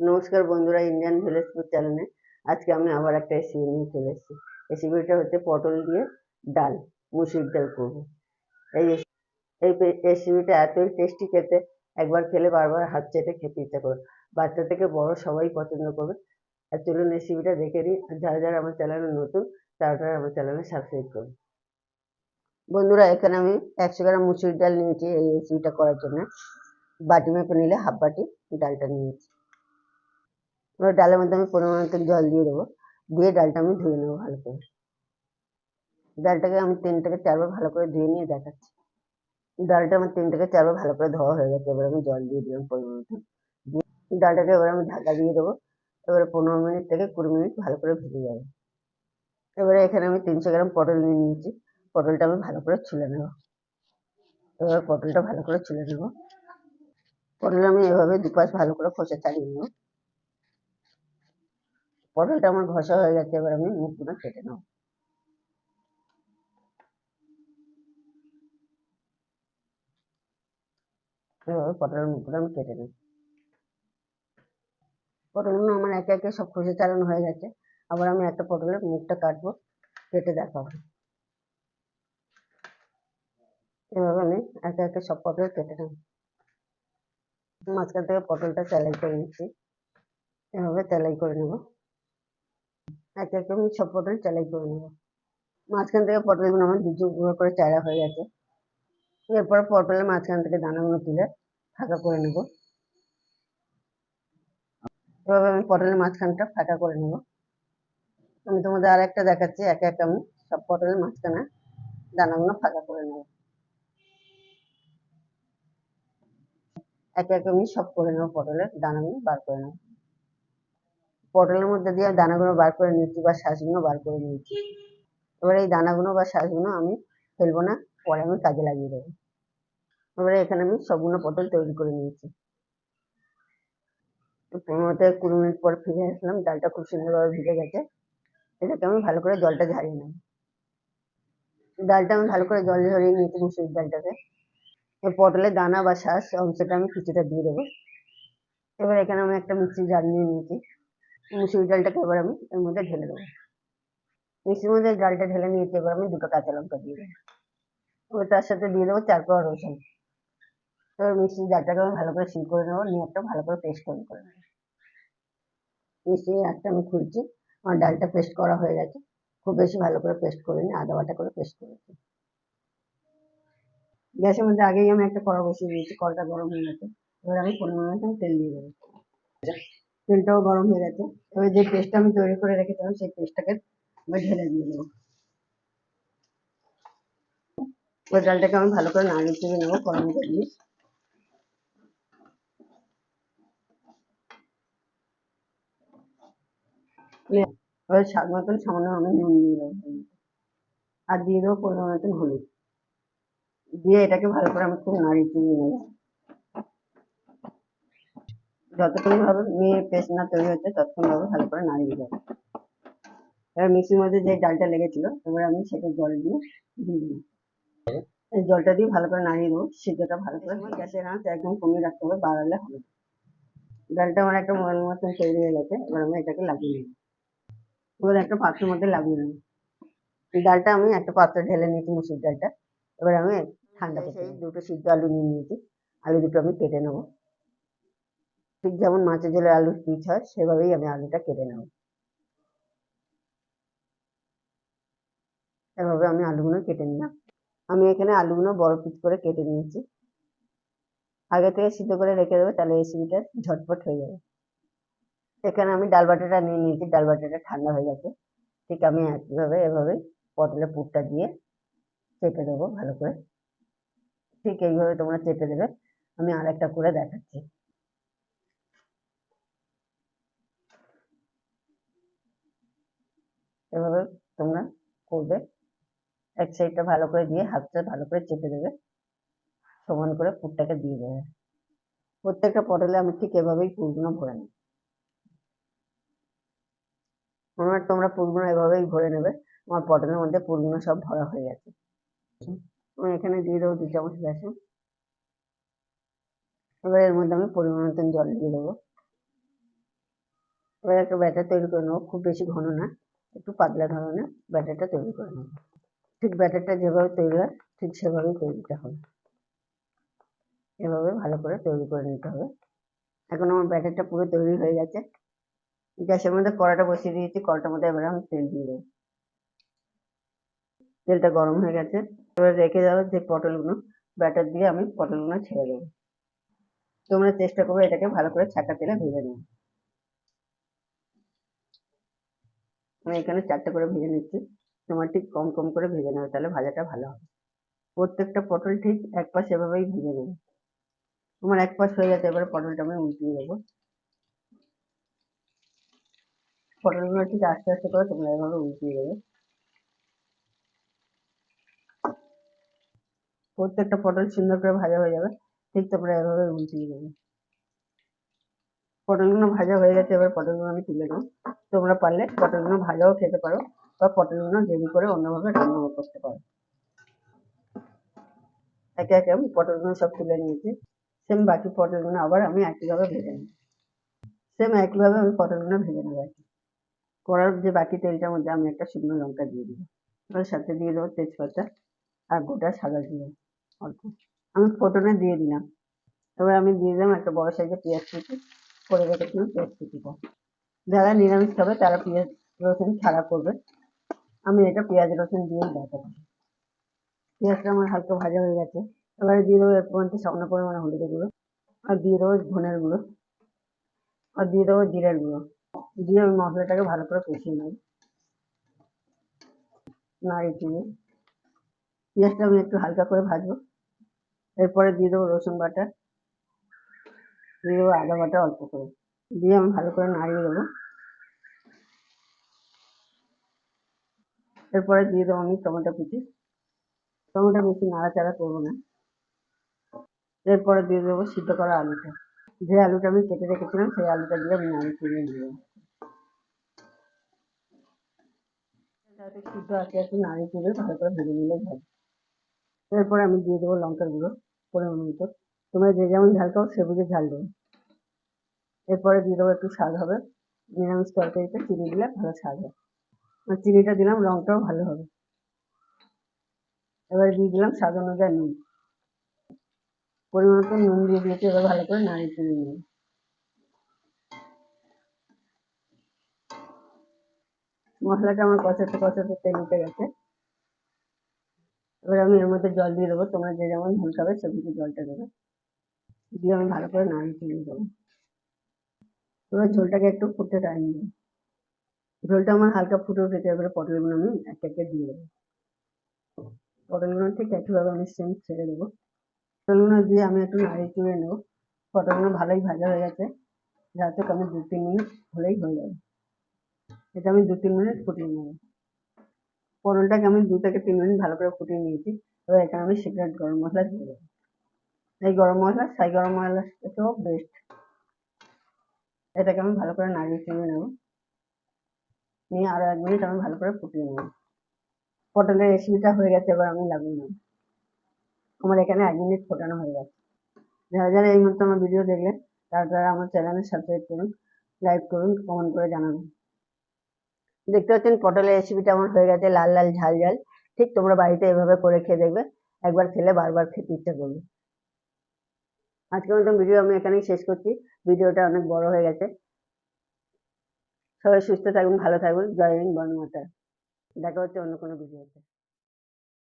নমস্কার বন্ধুরা Indian village food চ্যানেলে আজকে আমি আবার একটা রেসিপি নিয়ে চলে এসেছি। রেসিপিটা হচ্ছে পটল দিয়ে ডাল মুসুর ডাল করব। এই এই রেসিপিটা এতই টেস্টি খেতে, একবার খেলে বারবার হাত চেটে খেতে ইচ্ছা করবে বাচ্চা থেকে বড় সবাই পছন্দ করবে। আর চলুন রেসিপিটা দেখে নিই। যারা যারা আমার চ্যানেলে নতুন, তারা তারা আমার চ্যানেলে সাবস্ক্রাইব করুন। বন্ধুরা, এখানে আমি একশো গ্রাম মুসুর ডাল নিয়েছি এই রেসিপিটা করার জন্য। বাটি মেপে নিলে হাফ বাটি ডালটা নিয়েছি। এবার ডালের মধ্যে আমি পরিমাণ মতো জল দিয়ে দেবো। দিয়ে ডালটা আমি ধুয়ে নেব ভালো করে। ডালটাকে আমি তিন থেকে চারবার ভালো করে ধুয়ে নিয়ে দেখাচ্ছি। ডালটা আমার তিন থেকে চারবার ভালো করে ধোয়া হয়ে গেছে, এবার আমি জল দিয়ে দিলাম পরিমাণ মতো। দিয়ে ডালটাকে এবার আমি ঢাকা দিয়ে দেবো। এবারে পনেরো মিনিট থেকে কুড়ি মিনিট ভালো করে ভেজে যাবে। এবারে এখানে আমি তিনশো গ্রাম পটল নিয়ে নিয়েছি। পটলটা আমি ভালো করে ছুলে নেব। এবার পটলটা ভালো করে ছুলে নেব। পটল আমি এভাবে দুপাশ ভালো করে খোসা ছাড়িয়ে নেব। পটলটা আমার ঘষা হয়ে গেছে, এবার আমি মুখগুলো কেটে নেব। এভাবে পটলের মুখগুলো আমি কেটে নেব। পটলগুলো আমার একে একে সব খোসা চালানো হয়ে গেছে। আবার আমি একটা পটলের মুখটা কাটবো, কেটে দেখাবো। এভাবে আমি একে একে সব পটল কেটে নেব। মাঝখান থেকে পটলটা সেলাই করে নিচ্ছি। এভাবে সেলাই করে নেব। একে একে আমি সব পটল সেলাই করে নেব। মাঝখান থেকে পটলগুলো আমার দু টুকরো করে চারা হয়ে গেছে। এরপর পটলের মাঝখান থেকে দানাগুলো তুলে ফাঁকা করে নেব। এভাবে আমি পটলের মাঝখানটা ফাঁকা করে নেব। আমি তোমাদের আর একটা দেখাচ্ছি, একে একে আমি সব পটলের মাঝখানে দানাগুলো ফাঁকা করে নেব। একে একে আমি সব করে নেব পটলের দানাগুলো বার করে নেব। পটলের মধ্যে দিয়ে দানাগুলো বার করে নিয়েছি বা শ্বাসগুলো বার করে নিয়েছি। এবার এই দানাগুলো বা শ্বাসগুলো আমি ফেলব না, পরে আমি কাজে লাগিয়ে দেবো। এবারে এখানে আমি সবগুলো পটল তৈরি করে নিয়েছি। পনেরো থেকে কুড়ি মিনিট পর ফিরে আসলাম, ডালটা খুব সুন্দরভাবে ভিজে গেছে। এটাকে আমি ভালো করে জলটা ঝারিয়ে নেব। ডালটা আমি ভালো করে জল ঝরিয়ে নিয়েছি মুসুর ডালটাকে পটলের দানা বা শ্বাস অংশটা আমি কিছুটা দিয়ে দেবো। এবার এখানে আমি একটা মিক্সি জার নিয়ে নিয়েছি। মুসুর ডালটাকে এবার আমি এর মধ্যে ঢেলে দেবো। মিক্সির মধ্যে ডালটা ঢেলে নিয়েছি, এবার আমি দুটো কাঁচা লঙ্কা দিয়ে দেবো। এবার তার সাথে দিয়ে দেবো চার কোয়া রসুন। এবার মিক্সির জারটাকে আমি ভালো করে সিল করে নেব, নিয়ে একটা ভালো করে পেস্ট করে নেব। মিক্সির জারটা আমি খুলছি, আমার ডালটা পেস্ট করা হয়ে গেছে। খুব বেশি ভালো করে পেস্ট করে নিই আদা বাটা করে পেস্ট করেছি। গ্যাসের মধ্যে আগেই আমি একটা কড়া বসিয়ে দিয়েছি, কড়াটা গরম হয়ে গেছে। এবার আমি পনেরো মিনিট তেল দিয়ে দেবো। তেলটাও গরম হয়ে গেছে। এবার যে পেস্টটা আমি তৈরি করে রেখেছিলাম, সেই পেস্টটাকে এবার ঢেলে দিয়ে দেবো। এবার ডালটাকে আমি ভালো করে নাড়িয়ে চেড়ে নেব গরম করে এবার স্বাদ মতন সামান্য আমি নুন দিয়ে দেবো। আর দিয়ে দেবো পনেরো মতন হলুদ। দিয়ে এটাকে ভালো করে আমি খুব নাড়িয়ে চেড়ে নেব। যতক্ষণ ভাবে নিয়ে পেস্ট না তৈরি হচ্ছে ততক্ষণ ভাবে ভালো করে নাড়িয়ে দেবো। এবার মিক্সির মধ্যে যে ডালটা লেগেছিল এবার আমি সেটা জল দিয়ে দিয়ে দিই এই জলটা দিয়ে ভালো করে নাড়িয়ে দেবো সিদ্ধটা ভালো করে গ্যাসের আঁচ একদম কমিয়ে রাখতে হবে বাড়ালে হবে। ডালটা আমার একটা মনের মতন তৈরি হয়ে গেছে এবার আমি এটাকে লাগিয়ে নেব। এবার একটা পাত্রের মধ্যে লাগিয়ে নেব। এই ডালটা আমি একটা পাত্রে ঢেলে নিয়েছি মুসুর ডালটা। এবার আমি ঠান্ডা নেব। দুটো সিদ্ধ আলু নিয়ে নিয়েছি। আলু দুটো আমি কেটে নেব। ঠিক যেমন মাছের ঝোলে আলুর পিস হয়, সেভাবেই আমি আলুটা কেটে নেব। এভাবে আমি আলুগুলো কেটে নিলাম। আমি এখানে আলুগুলো বড় পিস করে কেটে নিয়েছি। আগে থেকে সিদ্ধ করে রেখে দেবো, তাহলে রেসিপিটা ঝটপট হয়ে যাবে। এখানে আমি ডাল বাটাটা নিয়ে নিয়েছি, ডাল বাটাটা ঠান্ডা হয়ে গেছে। ঠিক আমি একইভাবে এভাবে পটলের পুরটা দিয়ে চেপে দেবো ভালো করে। ঠিক এইভাবে তোমরা চেপে দেবে। আমি আর একটা করে দেখাচ্ছি। এভাবে তোমরা করবে। এক সাইডটা ভালো করে দিয়ে হাতটা ভালো করে চেপে দেবে। সমান করে পুরটাকে দিয়ে দেবে। প্রত্যেকটা পটলে আমি ঠিক এভাবেই পুরগুলো ভরে নেব। আমার তোমরা পুরগুলো এভাবেই ভরে নেবে। আমার পটলের মধ্যে পুরগুলো সব ভরা হয়ে গেছে। আমি এখানে দিয়ে দেবো দু চামচ বেসন। এবার এর মধ্যে আমি পরিমাণ মতন জল দিয়ে দেবো। এবার একটা ব্যাটার তৈরি করে নেব। খুব বেশি ঘন না। একটু পাতলা ধরনের ব্যাটারটা তৈরি করে নেব। ঠিক ব্যাটারটা যেভাবে তৈরি হয়, ঠিক সেভাবেই তৈরিটা হবে। এভাবে ভালো করে তৈরি করে নিতে হবে। এখন আমার ব্যাটারটা পুরো তৈরি হয়ে গেছে। গ্যাসের মধ্যে কড়াটা বসিয়ে দিয়েছি, কড়াটার মধ্যে এবারে আমি তেল দিয়ে দেবো। তেলটা গরম হয়ে গেছে। এবার রেখে দেওয়া যে পটলগুলো, ব্যাটার দিয়ে আমি পটলগুলো ছেড়ে দেবো। তোমরা চেষ্টা করবে এটাকে ভালো করে ছাকা তেলে ভেজে নেব আমি এখানে চারটে করে ভেজে নিচ্ছি। তোমার ঠিক কম কম করে ভেজে নেবে, তাহলে ভাজাটা ভালো হবে। প্রত্যেকটা পটল ঠিক এক পাশ এভাবেই ভেজে নেবে। তোমার এক পাশ হয়ে গেছে, এবারে পটলটা আমি উল্টিয়ে দেবো। পটলগুলো ঠিক আস্তে আস্তে করে তোমরা এভাবে উল্টিয়ে দেবে। প্রত্যেকটা পটল সুন্দর করে ভাজা হয়ে যাবে, ঠিক তোমরা এভাবে উল্টিয়ে দেবে। পটলগুলো ভাজা হয়ে গেছে, এবার পটলগুলো আমি তুলে নেব। তোমরা পারলে পটলগুলো ভাজাও খেতে পারো বা পটলগুলো গ্রেভি করে অন্যভাবে রান্নাও করতে পারো। একে একে আমি পটলগুলো সব তুলে নিয়েছি। সেম বাকি পটলগুলো আবার আমি একইভাবে ভেজে নেব। সেম একইভাবে আমি পটলগুলো ভেজে নেব আর কি। করার যে বাকি তেলটার মধ্যে আমি একটা শুকনো লঙ্কা দিয়ে দিব। এবার সাথে দিয়ে দেবো তেজপাতা আর গোটা সাদা জিরে, অল্প। আমি ফোটনে দিয়ে দিলাম। এবার আমি দিয়ে দিলাম একটা বড় সাইজের পেঁয়াজ কুচি। করে রেখেছিলাম পেঁয়াজ কুচিটা যারা নিরামিষ খাবে, তারা পেঁয়াজ, রসুন ছাড়া করবে। আমি এটা পেঁয়াজ, রসুন দিয়েই দেখাবো পেঁয়াজটা আমার হালকা ভাজা হয়ে গেছে। এবারে দিয়ে দেবো এর মধ্যে সামান্য পরিমাণে হলুদের গুঁড়ো আর দিয়ে দেবো ধনের গুঁড়ো আর দিয়ে দেবো জিরের গুঁড়ো। দিয়ে আমি মশলাটাকে ভালো করে কষিয়ে নেব। নাড়িয়ে চিনি পেঁয়াজটা আমি একটু হালকা করে ভাজবো। এরপরে দিয়ে দেবো রসুন বাটা। দিয়ে দেবো আদা বাটা অল্প করে। দিয়ে আমি ভালো করে নাড়িয়ে দেবো। এরপরে দিয়ে দেবো আমি টমেটো কুচি। টমেটো বেশি নাড়াচাড়া করব না। এরপরে দিয়ে দেবো সিদ্ধ করা আলুটা। যে আলুটা আমি কেটে রেখেছিলাম, সেই আলুটা দিয়ে আমি নাড়িয়ে চিনিয়ে দিয়ে সিদ্ধ আছে, একটু নাড়িয়ে তুলে ভালো করে ভেজে নিলেই হবে। এরপরে আমি দিয়ে দেবো লঙ্কার গুঁড়ো, পরিমাণ মতো। তোমরা যে যেমন ঝাল খাও সে বুঝে ঝাল দেবে এরপরে দিয়ে দেবো একটু স্বাদ হবে। নিরামিষ তরকারিতে চিনি দিলে ভালো স্বাদ হবে আর চিনিটা দিলাম রঙটাও ভালো হবে। এবারে দিয়ে দিলাম স্বাদ অনুযায়ী নুন। পরিমাণ মতো নুন দিয়ে দিয়েছি, এবার ভালো করে নাড়িয়ে চিনি নেব। মশলাটা আমার কষাতে কষাতে তেল উঠে গেছে। এবার আমি এর মধ্যে জল দিয়ে দেবো। তোমরা যে যেমন ঝোল খাবে সেদিকে জলটা দেবে। দিয়ে আমি ভালো করে নাড়িয়ে দেবো এবার ঝোলটাকে একটু ফুটতে টাইম দেবো ঝোলটা আমার হালকা ফুটে উঠেছে, এবারে পটলগুলো আমি এক একে দিয়ে দেবো। পটলগুলো ঠিক একইভাবে আমি সেম ছেড়ে দেবো। পটলগুলো দিয়ে আমি একটু নাড়িয়ে চুড়ে নেব। পটলগুলো ভালোই ভাজা হয়ে গেছে, যাতে আমি দু তিন মিনিট হলেই হয়ে যাবে। এটা আমি দু তিন মিনিট ফুটিয়ে নেব। পটলটাকে আমি দু থেকে তিন মিনিট ভালো করে ফুটিয়ে নিয়েছি। এবার এখানে আমি সিক্রেট গরম মশলা দিয়ে দেবো। এই গরম মশলা সাই গরম মশলা থেকেও বেস্ট এটাকে আমি ভালো করে নাড়িয়ে চিনিয়ে নেব। নিয়ে আরও এক মিনিট আমি ভালো করে ফুটিয়ে নেব। পটলের রেসিপিটা হয়ে গেছে, এবার আমি লাগিয়ে নেব। আমার এখানে এক মিনিট ফোটানো হয়ে গেছে। যারা যারা এই মুহূর্তে আমার ভিডিও দেখলেন, তারা তারা আমার চ্যানেলে সাবস্ক্রাইব করুন লাইক করুন কমেন্ট করে জানাবেন। দেখতে পাচ্ছেন, পটলের রেসিপিটা আমার হয়ে গেছে, লাল লাল, ঝাল ঝাল। ঠিক তোমরা বাড়িতে এভাবে করে খেয়ে দেখবে, একবার খেলে বারবার খেতে ইচ্ছা করবে। আজকের মতন ভিডিও আমি এখানেই শেষ করছি। ভিডিওটা অনেক বড় হয়ে গেছে। সবাই সুস্থ থাকুন ভালো থাকুন জয় হিন্দ, বন্দে মাতরম। দেখা হচ্ছে অন্য কোনো ভিডিওতে